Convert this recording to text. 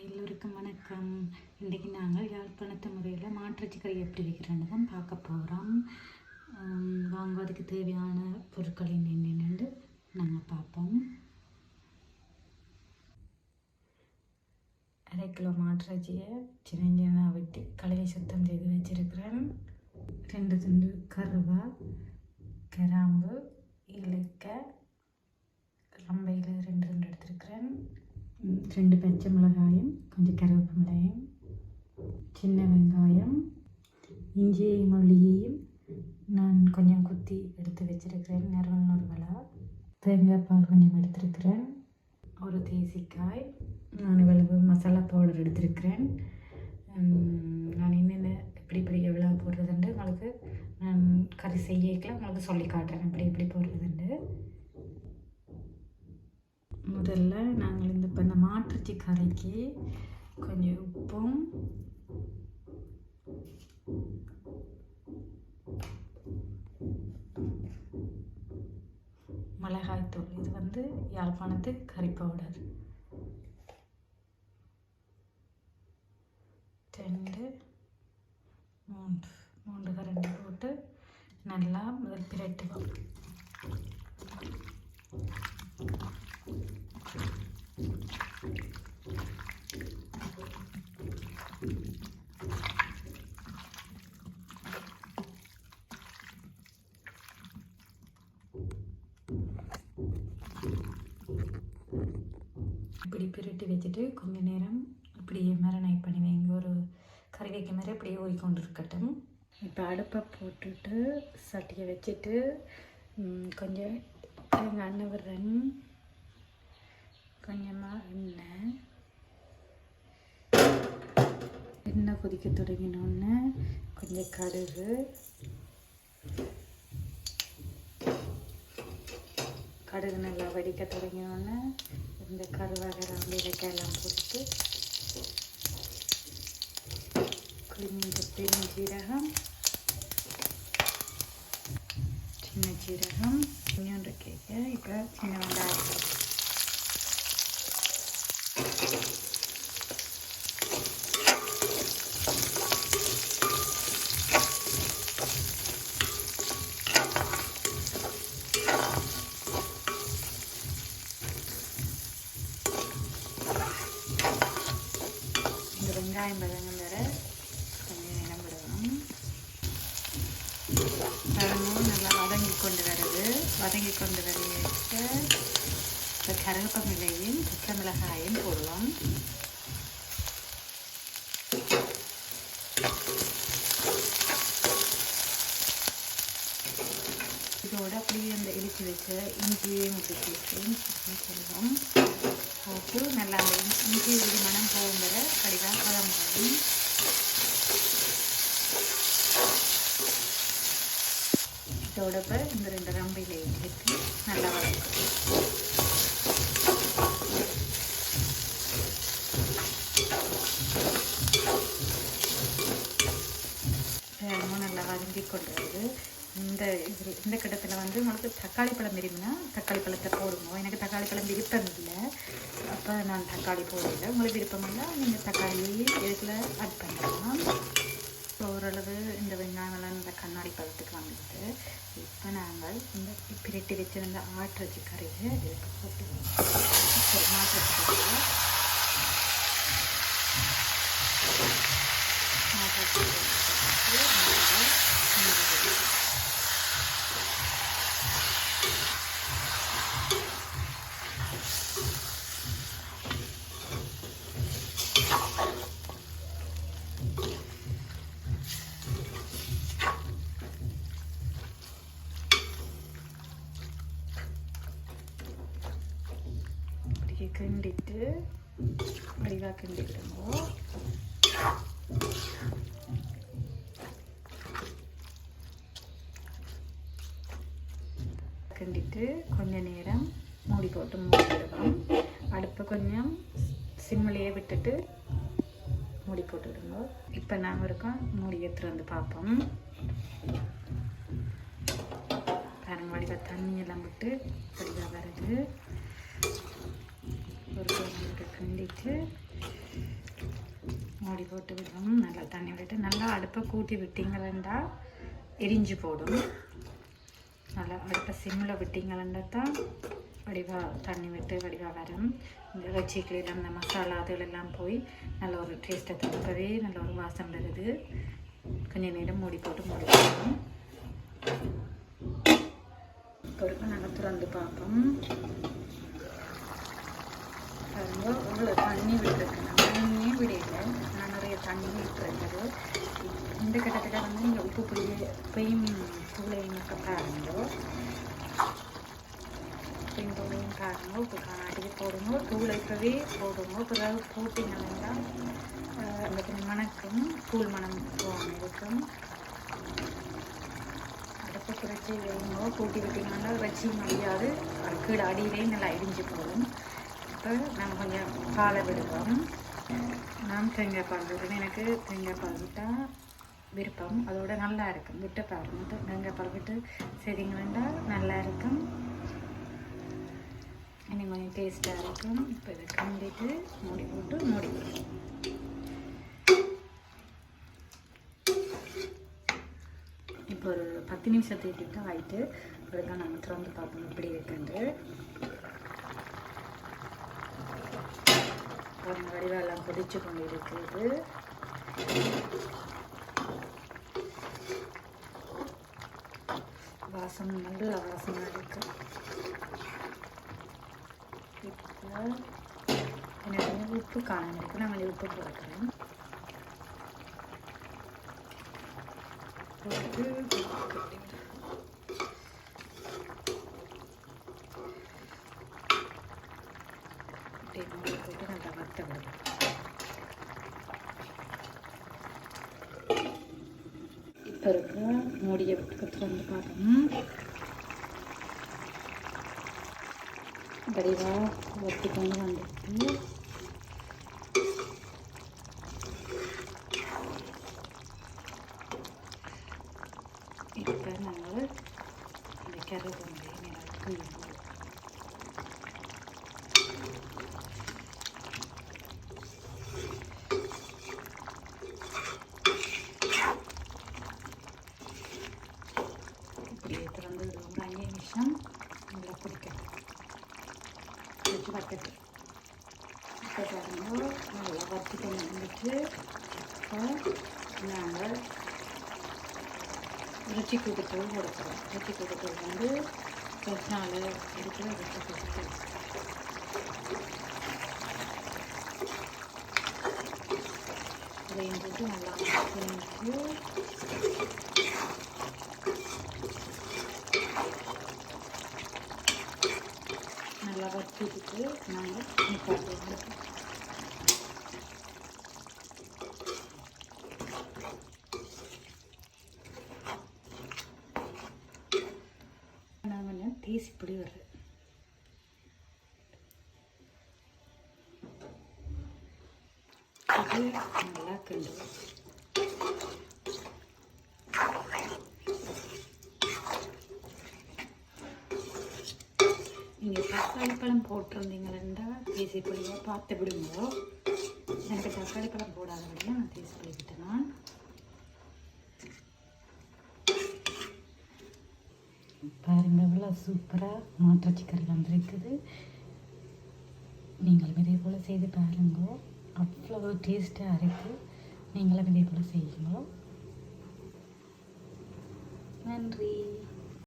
எல்லோருக்கும் வணக்கம். இன்றைக்கி நாங்கள் யாழ்ப்பாணத்து முறையில் மாற்றுச்சி எப்படி வைக்கிறேன்னு தான் பார்க்க போகிறோம் வாங்க அதுக்கு தேவையான பொருட்கள் என்னென்னு நாங்கள் பார்ப்போம். அரை கிலோ மாற்றச்சியை சின்ன வெட்டி கழுவி சுத்தம் செய்து வச்சுருக்கிறேன். ரெண்டு துண்டு கருவா கிராம்பு இலக்கை ரம்பையில் ரெண்டு ரெண்டு எடுத்திருக்கிறேன். ரெண்டு பச்சை மிளகாயும் கொஞ்சம் கருவேப்பு மிளகாயும் சின்ன வெங்காயம் இஞ்சியையும் மல்லியையும் நான் கொஞ்சம் குத்தி எடுத்து வச்சிருக்கிறேன் நறுவல் நறுவலாக தேங்காய் பால் கொஞ்சம் எடுத்திருக்கிறேன் ஒரு தேசிக்காய் நான் இவ்வளவு மசாலா பவுடர் எடுத்திருக்கிறேன் நான் என்னென்ன எப்படி இப்படி எவ்வளோ போடுறதுண்டு உங்களுக்கு நான் கறி செய்யக்கெல்லாம் உங்களுக்கு சொல்லி காட்டுறேன் எப்படி எப்படி போடுறதுண்டு முதல்ல நாங்கள் இந்த இப்போ இந்த மாட்டுச்சி கரைக்கு கொஞ்சம் உப்பும் மிளகாய்த்தூள். இது வந்து யாழ்ப்பாணத்து கறி பவுடர் இப்படி பிரட்டி வச்சுட்டு கொஞ்சம் நேரம் அப்படியே மேரினேட் பண்ணி வைங்க. ஒரு கறி வைக்க மாதிரி அப்படியே ஓடிக்கொண்டு இருக்கட்டும் இப்போ அடுப்பை போட்டுட்டு சட்டியை வச்சுட்டு கொஞ்சம் எங்கள் அண்ணன் விடுறேன் கொஞ்சமாக எண்ணெய் எண்ணெய் கொதிக்க தொடங்கினோடனே கொஞ்சம் கடுகு கடுகு நல்லா வடிக்க தொடங்கினோடனே இந்த கருவாகரை விளக்கெல்லாம் போட்டு கொஞ்சம் பெருஞ்சீரகம் சின்ன சீரகம் இன்னொன்று கேட்க இப்போ சின்ன வெங்காயம் இந்த வெங்காயம் பதங்கம் வர கொஞ்சம் நேரம் விடணும் பழமும் நல்லா வதங்கி கொண்டு வருது வதங்கி கொண்டு வரையிட்டு இந்த கருவேப்பமிலையும் பச்சை மிளகாயும் போடுவோம் இதோட அப்படியே அந்த இடிச்சு வச்ச இஞ்சியும் முடிச்சு சொல்லுவோம் போட்டு நல்லா அந்த இஞ்சி ஒரு மனம் போகும் வரை கடிதாக பழம் இதோட இந்த ரெண்டு ரம்பையில் எடுத்து நல்லா வளர்க்கும் நல்லா வதங்கி கொண்டு வருது இந்த இது இந்த கட்டத்தில் வந்து உங்களுக்கு தக்காளி பழம் விரும்பினா தக்காளி பழத்தை போடுங்க. எனக்கு தக்காளி பழம் விருப்பம் இல்லை. அப்போ நான் தக்காளி போடல. உங்களுக்கு விருப்பம் இல்லை நீங்கள் தக்காளி இதில் ஆட் பண்ணலாம். ஓரளவு இந்த வெங்காயமெல்லாம் இந்த கண்ணாடி பழத்துக்கு வந்துட்டு இப்போ நாங்கள் இந்த பிரட்டி வச்சிருந்த ஆட்டுறச்சி கறியை இதுக்கு போட்டு சரி, மாட்டுறச்சி கறியை மாட்டுறச்சி கறியை போட்டு நல்லா கிண்டி விடுங்க. அப்படியே கிண்டிட்டு வடிவாக கிண்டிக்கிடுங்க கிண்டிட்டு கொஞ்ச நேரம் மூடி போட்டு மூடிடுவோம் அடுப்பை கொஞ்சம் சிம்மிலேயே விட்டுட்டு மூடி போட்டுவிடுங்க இப்போ நாங்கள் இருக்கோம் மூடி எடுத்துட்டு வந்து பார்ப்போம் பாருங்க வடிவ தண்ணி எல்லாம் விட்டு வடிவாக வருது ஒரு கிண்டிட்டு மூடி போட்டு விடும் நல்லா தண்ணி விட்டு நல்லா அடுப்பை கூட்டி விட்டீங்களா எரிஞ்சு போடும். நல்லா அடுப்பை சிம்மில் விட்டீங்களா தான் வடிவாக தண்ணி விட்டு வடிவாக வரும். இந்த இறைச்சிக்கிலாம் இந்த மசாலா அதுகளெல்லாம் போய் நல்ல ஒரு டேஸ்ட்டை தடுக்கவே நல்ல ஒரு வாசம் வருது. கொஞ்சம் நேரம் மூடி போட்டு மூடி போடணும் பொறுப்பை நாங்கள் திறந்து பார்ப்போம். இவ்வளோ தண்ணி விட்டுருக்கேன். நான் தண்ணியே விடல. நான் நிறைய தண்ணி விட்டுருக்கிறது இந்த கட்டத்தில் வந்து நீங்கள் உப்பு புளிய பெயும் தூளையும் மட்டும் பாருங்க உப்பையும் தூளையும் பாருங்க உப்பு காணாட்டிக்கு போடுங்க. தூளை இப்போவே போடுங்க. பிறகு போட்டிங்கன்னா அந்த மணக்கும். தூள் மணம் இருக்கும் அடுப்பை குறைச்சி வைங்க. கூட்டி விட்டிங்கன்னா வச்சு முடியாது. கீழே அடியிலே நல்லா இடிஞ்சு போகும். இப்போ நம்ம கொஞ்சம் பாலை விடுவோம் நான் தேங்காய் பால் விடுவேன் எனக்கு தேங்காய் பால் விட்டால் விருப்பம். அதோட நல்லா இருக்கும். விட்டு பாருங்க தேங்காய் பால் விட்டு செய்தீங்கன்னா நல்லா இருக்கும். இன்னும் கொஞ்சம் டேஸ்ட்டாக இருக்கும். இப்போ இதை கண்டிட்டு மூடி போட்டு மூடி விடுவோம் இப்போ ஒரு பத்து நிமிஷத்துக்கிட்ட ஆகிட்டு ஆயிட்டு பிறகு நாங்கள் திறந்து பார்ப்போம். எப்படி இருக்குன்ட்டு. ஒரு வடிவெல்லாம் கொதிச்சு கொண்டு இருக்குது வாசம் நல்ல வாசமாக இருக்கு. இப்போ எனக்கு வந்து உப்பு காணும் இருக்கு. நாங்கள் உப்பு போடுறோம் போட்டு அப்படியே மூடி போட்டு விடுங்க இப்போ இருக்க மூடியை விட்டுக்கிறது வந்து பார்த்தோம்னா வடிவாக வத்தி கொண்டு வந்துட்டு இப்போ நாங்கள் இந்த கருவேப்பிலை நல்லா தூவி இப்படியே திறந்து விடுவோம் ஒரு அஞ்சு நிமிஷம் நல்லா பிடிக்கட்டும் வச்சு வத்தட்டு இப்போ பாருங்க நல்லா வத்திட்டு வந்துட்டு இப்போ நாங்கள் ருச்சி கூட்டுத்தூள் கொடுக்குறோம் ருச்சி கூட்டுத்தூள் வந்து நாள் இருக்கிற ருச்சி கூட்டுத்தூள் இதையும் போட்டு நல்லா இதுக்கு நல்லா நாங்கள் நிப்பாட்டுவோம் நான் கொஞ்சம் தேசிப்பொடி வருது நல்லா கண்டு நீங்கள் தக்காளி பழம் போட்டிருந்தீங்கன்னா தேசிய பொடியாக பார்த்து விடுங்க. எனக்கு தக்காளி பழம் போடாதபடியாக நான் தேசிய பொடி விட்டேன் பாருங்க இவ்வளோ சூப்பராக மாட்டு கறி வந்திருக்குது. நீங்களும் இதே போல் செய்து பாருங்க. அவ்வளோ டேஸ்ட்டாக இருக்குது நீங்களும் இதே போல் செய்யுங்களோ நன்றி.